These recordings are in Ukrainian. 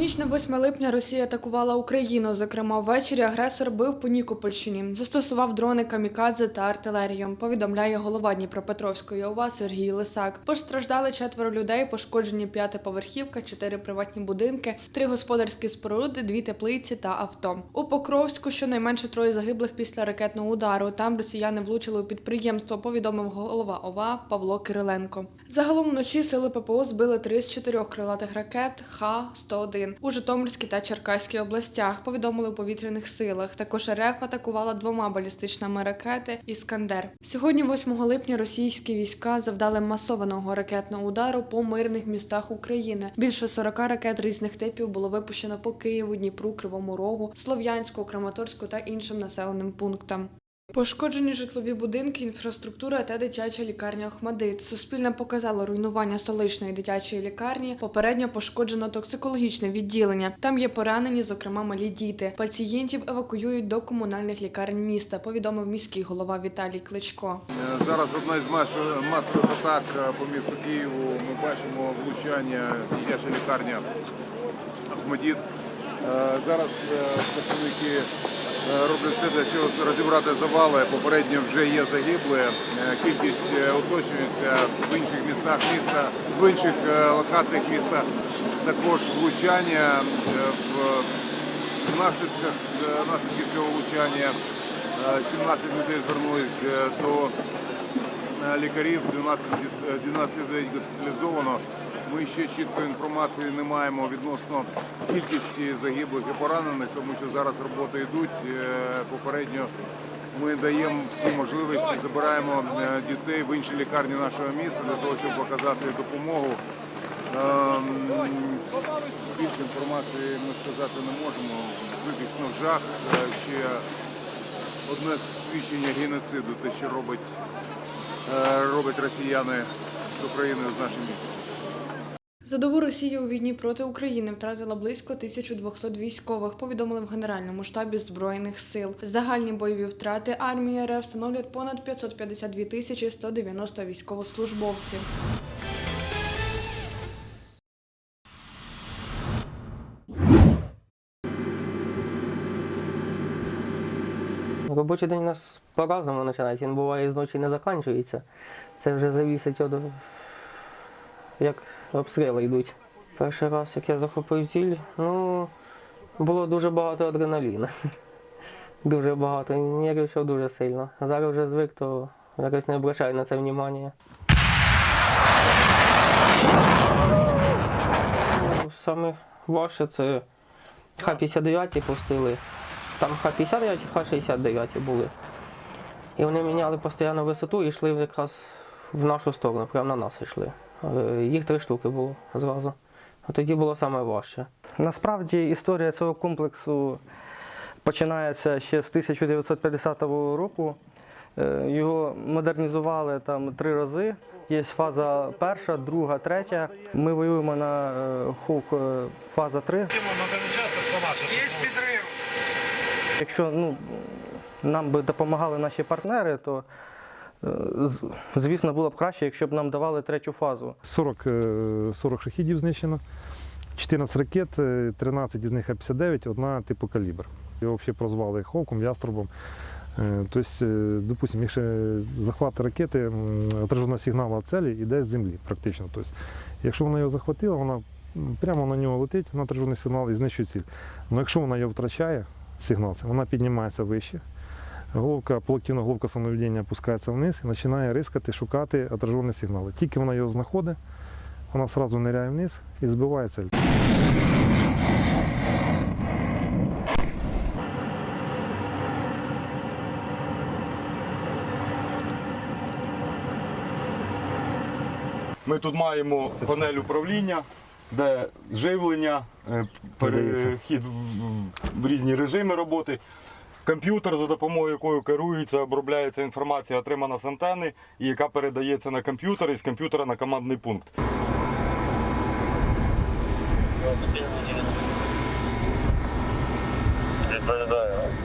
ніч на 8 липня Росія атакувала Україну. Зокрема, ввечері агресор бив по Нікопольщині, застосував дрони камікадзе та артилерію. Повідомляє голова Дніпропетровської ОВА Сергій Лисак. Постраждали четверо людей, пошкоджені п'ятиповерхівка, чотири приватні будинки, три господарські споруди, дві теплиці та авто. У Покровську щонайменше троє загиблих після ракетного удару. Там росіяни влучили у підприємство. Повідомив голова ОВА Павло Кириленко. Загалом вночі сили ППО збили три з чотирьох крилатих ракет Х-101 у Житомирській та Черкаській областях. Повідомили у повітряних силах. Також РФ атакувала двома балістичними ракети Іскандер. Сьогодні, 8 липня, російські війська завдали масованого ракетного удару по мирних містах України. Більше 40 ракет різних типів було випущено по Києву, Дніпру, Кривому Рогу, Слов'янську, Краматорську та іншим населеним пунктам. Пошкоджені житлові будинки, інфраструктура та дитяча лікарня Охмадит. Суспільне показало руйнування столичної дитячої лікарні. Попередньо пошкоджено токсикологічне відділення. Там є поранені, зокрема малі діти. Пацієнтів евакуюють до комунальних лікарень міста. Повідомив міський голова Віталій Кличко. Е, Зараз одна із масових атак е, по місту Києву. Ми бачимо влучання дитяча лікарня Ахмадіт. Е, Зараз працівники роблять все для щоб розібрати завали. Попередньо вже є загиблі. Е, Кількість е, уточнюється в інших містах міста, в інших е, локаціях міста. Також влучання е, в Внаслідках е, наслідків цього влучання е, 17 людей звернулись е, до е, лікарів, 12, е, 12 людей госпіталізовано. Ми ще чіткої інформації не маємо відносно кількості загиблих і поранених, тому що зараз роботи йдуть. Е, Попередньо ми даємо всі можливості, забираємо е, дітей в інші лікарні нашого міста для того, щоб показати допомогу. Ем, Більше інформації ми сказати не можемо. Виключно жах, е, ще одне свідчення геноциду, те, що робить, роблять росіяни з Україною, з нашим містом. За добу Росія у війні проти України втратила близько 1200 військових. Повідомили в Генеральному штабі збройних сил. Загальні бойові втрати армії РФ становлять понад 552 тисячі 190 військовослужбовців. Робочий день у нас по-разному починається. Він буває зночі не закінчується. Це вже залежить від як обстріли йдуть. Перший раз, як я захопив ціль, ну було дуже багато адреналіну. Дуже багато. Нервничав дуже сильно. Зараз вже звик, то якось не обращаю на це увагу. Ну, Саме важче це Х-59 пустили. Там Х-59 і Х-69 були. І вони міняли постійно висоту і йшли якраз в нашу сторону, прямо на нас йшли. Їх три штуки було зразу. А тоді було саме важче. Насправді історія цього комплексу починається ще з 1950 року. Е, Його модернізували там три рази. Є фаза перша, друга, третя. Ми воюємо на е, Хук е, фаза 3. Якщо ну, нам би допомагали наші партнери, то звісно було б краще, якщо б нам давали третю фазу. 40, е, 40 шахідів знищено, 14 ракет, е, 13 із них А-59, одна типу калібр. Його взагалі прозвали Ховком, Яструбом. Е, Тобто, е, допустимо, якщо захват ракети м, отраженого сигналу цілі йде з землі практично. Тобто, якщо вона його захватила, вона прямо на нього летить на отражений сигнал і знищує ціль. Але якщо вона його втрачає, сигнал, вона піднімається вище. Головка, полуактивна головка самонаведення опускається вниз і починає рискати, шукати отражені сигнали. Тільки вона його знаходить, вона одразу ниряє вниз і збиває цель. Ми тут маємо панель управління, де живлення, е, перехід в різні режими роботи. Комп'ютер, за допомогою якого керується, обробляється інформація, отримана з антени, і яка передається на комп'ютер і з комп'ютера на командний пункт.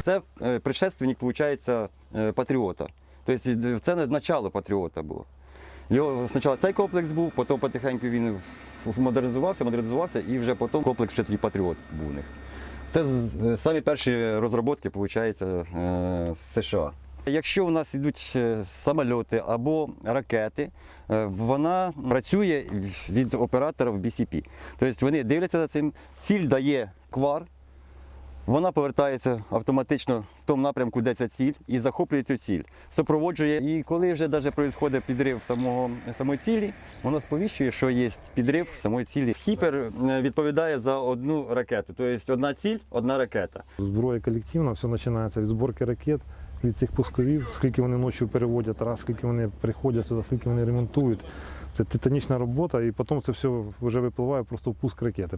Це е, предшественник, виходить, е, патріота. Тобто це не начало патріота було. Його спочатку цей комплекс був, потім потихеньку він модернізувався, модернізувався і вже потім комплекс ще тоді Патріот був у них. Це е, самі перші розробки, виходить, з США. Якщо у нас йдуть е, самольоти або ракети, е, вона працює від оператора в BCP. Тобто вони дивляться за цим, ціль дає квар, вона повертається автоматично в тому напрямку, де ця ціль, і захоплює цю ціль, супроводжує. І коли вже навіть відбувається підрив самого, самої цілі, воно сповіщує, що є підрив самої цілі. Хіпер е, відповідає за одну ракету. Тобто одна ціль, одна ракета. Зброя колективна, все починається від зборки ракет, від цих пусковів, скільки вони ночі переводять, раз, скільки вони приходять сюди, скільки вони ремонтують. Це титанічна робота, і потім це все вже випливає просто в пуск ракети.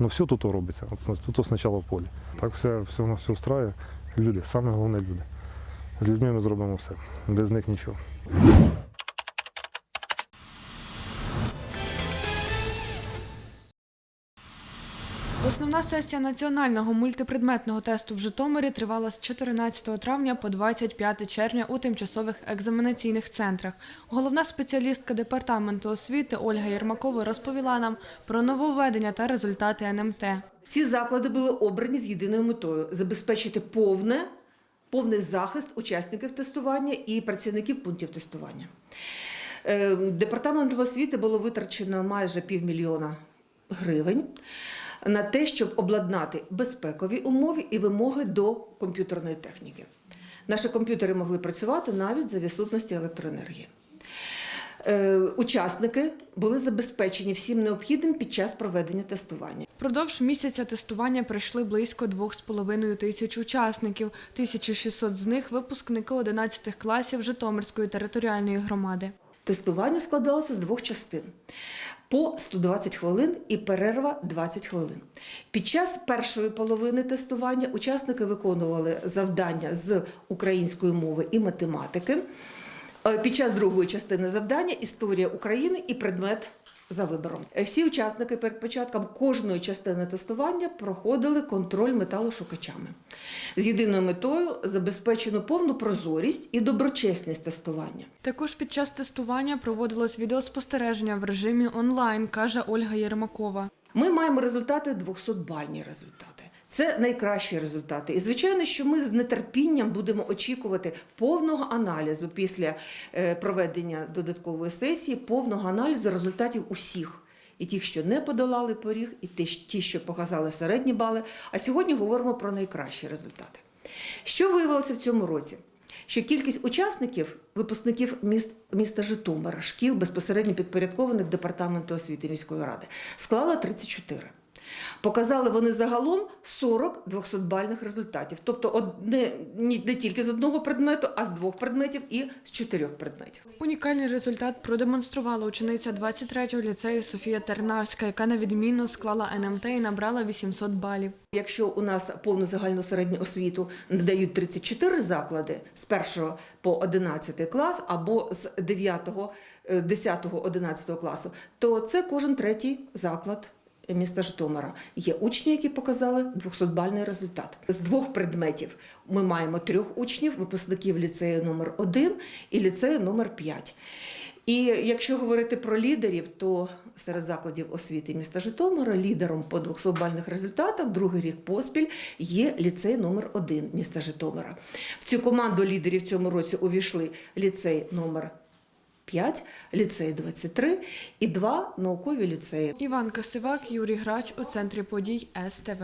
Ну все тут робиться. От, тут спочатку в полі. Так все, все у нас все устраює. Люди, саме головне люди. З людьми ми зробимо все. Без них нічого. Основна сесія національного мультипредметного тесту в Житомирі тривала з 14 травня по 25 червня у тимчасових екзаменаційних центрах. Головна спеціалістка департаменту освіти Ольга Єрмакова розповіла нам про нововведення та результати НМТ. Ці заклади були обрані з єдиною метою забезпечити повне, повний захист учасників тестування і працівників пунктів тестування. Е, Департаментом освіти було витрачено майже півмільйона гривень на те, щоб обладнати безпекові умови і вимоги до комп'ютерної техніки. Наші комп'ютери могли працювати навіть за відсутності електроенергії. Е, Учасники були забезпечені всім необхідним під час проведення тестування. Впродовж місяця тестування пройшли близько 2,5 тисяч учасників. 1600 з них – випускники 11 класів Житомирської територіальної громади. Тестування складалося з двох частин. По 120 хвилин і перерва 20 хвилин. Під час першої половини тестування учасники виконували завдання з української мови і математики. Е, Під час другої частини завдання історія України і предмет за вибором. Е, Всі учасники перед початком кожної частини тестування проходили контроль металошукачами з єдиною метою забезпечено повну прозорість і доброчесність тестування. Також під час тестування проводилось відеоспостереження в режимі онлайн, каже Ольга Єрмакова. Ми маємо результати 200-бальні результати. Це найкращі результати. І звичайно, що ми з нетерпінням будемо очікувати повного аналізу після е, проведення додаткової сесії, повного аналізу результатів усіх. І тих, що не подолали поріг, і ті, ті, що показали середні бали. А сьогодні говоримо про найкращі результати. Що виявилося в цьому році? Що кількість учасників, випускників міст, міста Житомира, шкіл безпосередньо підпорядкованих департаменту освіти міської ради, склала 34. Показали вони загалом 40 200-бальних результатів. Тобто одне, не тільки з одного предмету, а з двох предметів і з чотирьох предметів. Унікальний результат продемонструвала учениця 23-го ліцею Софія Тернавська, яка на відмінно склала НМТ і набрала 800 балів. Якщо у нас повну загальну середню освіту надають 34 заклади з 1 по 11 клас або з 9, 10, 11 класу, то це кожен третій заклад міста Житомира. Є учні, які показали 200-бальний результат. З двох предметів ми маємо трьох учнів, випускників ліцею номер 1 і ліцею номер 5. І якщо говорити про лідерів, то серед закладів освіти міста Житомира лідером по 200-бальних результатах другий рік поспіль є ліцей номер 1 міста Житомира. В цю команду лідерів в цьому році увійшли ліцей номер 5, ліцей 23 і два наукові ліцеї. Іван Касивак, Юрій Грач у центрі подій СТВ.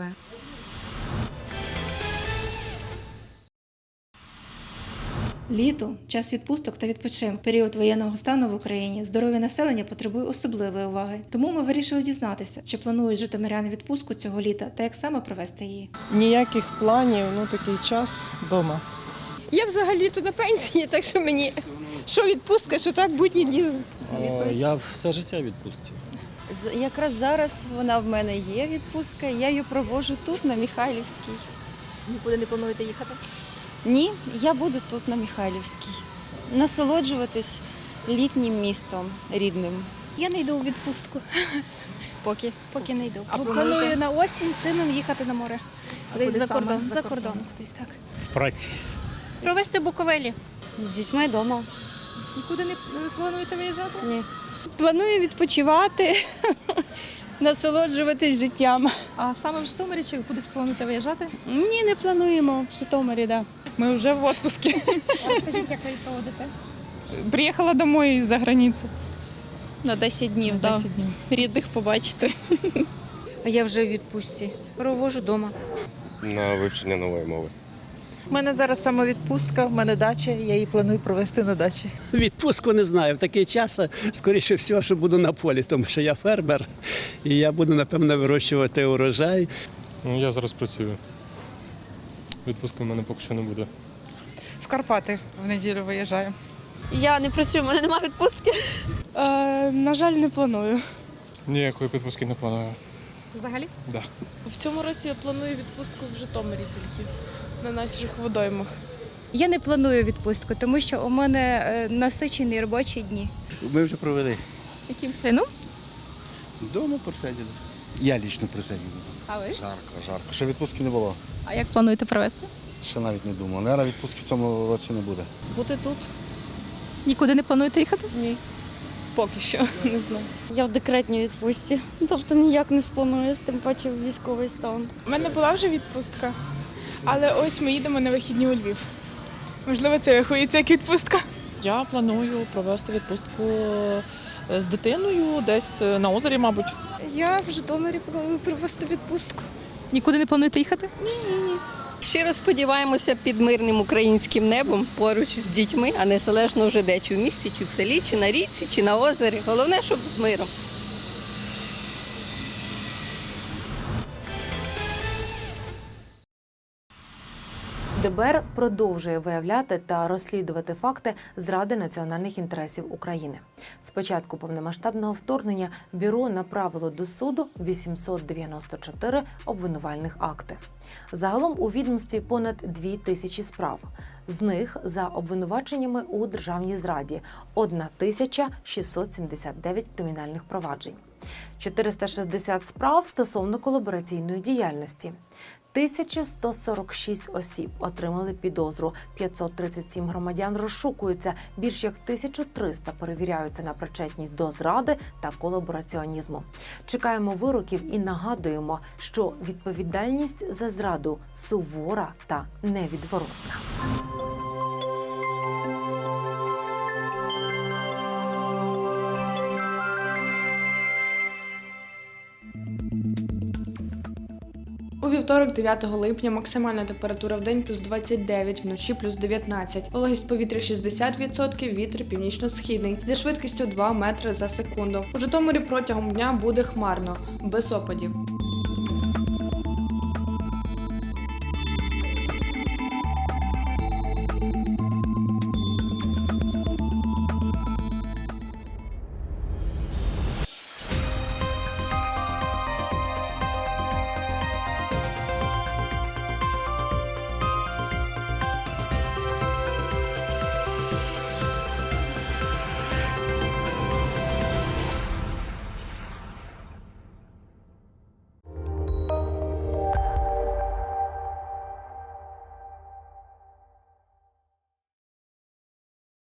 Літо час відпусток та відпочинку. Період воєнного стану в Україні здоров'я населення потребує особливої уваги. Тому ми вирішили дізнатися, чи планують житомиряни відпустку цього літа та як саме провести її. Ніяких планів, ну такий час вдома. Я взагалі то на пенсії, так що мені що відпустка, що так будні дні. Я все життя відпустив. З- Якраз зараз вона в мене є відпустка, я її проводжу тут, на Михайлівській. Нікуди не плануєте їхати? Ні, я буду тут на Михайлівській. Насолоджуватись літнім містом рідним. Я не йду у відпустку. Поки, поки не йду. А Планую на осінь з сином їхати на море. Кудись за кордон. За кордон кудись так. В праці Провести Буковелі. З дітьми вдома. Нікуди не плануєте виїжджати? Ні. Планую відпочивати, насолоджуватись життям. А саме в Житомирі чи кудись плануєте виїжджати? Ні, не плануємо в Житомирі, да. Мы уже в отпуске. Скажіть, як ви проводите? Приехала домой из-за границы. На 10 днів, На так. 10 днів. Рідних побачити. А я вже в відпустці. Провожу вдома. На вивчення нової мови. У мене зараз самовідпустка, в мене дача, я її планую провести на дачі. Відпустку не знаю. В такий час, скоріше всього, що буду на полі, тому що я фермер і я буду, напевно, вирощувати урожай. Ну, я зараз працюю. Відпустки в мене поки що не буде. В Карпати в неділю виїжджаю. Я не працюю, у мене немає відпустки. Е, на жаль, не планую. Ніякої відпустки не планую. Взагалі? Да. В цьому році я планую відпустку в Житомирі тільки на наших водоймах. Я не планую відпустку, тому що у мене е, насичені робочі дні. Ми вже провели. Яким чином? Дома просиділи. Я лічно просидів. А ви? Жарко, жарко. Ще відпустки не було. А як плануєте провести? Ще навіть не думав. Наверно, відпустки в цьому році не буде. Бути тут. Нікуди не плануєте їхати? Ні. Поки що, не знаю. Я в декретній відпустці, тобто ніяк не сплануєш, тим паче військовий стан. У мене була вже відпустка, але ось ми їдемо на вихідні у Львів. Можливо, це рахується як відпустка. Я планую провести відпустку з дитиною, десь на озері, мабуть. Я в Житомирі планую провести відпустку. Нікуди не плануєте їхати? Ні-ні. Щиро сподіваємося під мирним українським небом поруч з дітьми, а незалежно вже де, чи в місті, чи в селі, чи на річці, чи на озері. Головне, щоб з миром. ДБР продовжує виявляти та розслідувати факти зради національних інтересів України. З початку повномасштабного вторгнення бюро направило до суду 894 обвинувальних акти. Загалом у відомстві понад 2 тисячі справ. З них за обвинуваченнями у державній зраді 1679 кримінальних проваджень, 460 справ стосовно колабораційної діяльності. 1146 осіб отримали підозру, 537 громадян розшукуються, більш як 1300 перевіряються на причетність до зради та колабораціонізму. Чекаємо вироків і нагадуємо, що відповідальність за зраду сувора та невідворотна. У вівторок, 9 липня, максимальна температура в день плюс 29, вночі плюс 19. Вологість повітря 60%, вітер північно-східний зі швидкістю 2 метри за секунду. У Житомирі протягом дня буде хмарно, без опадів.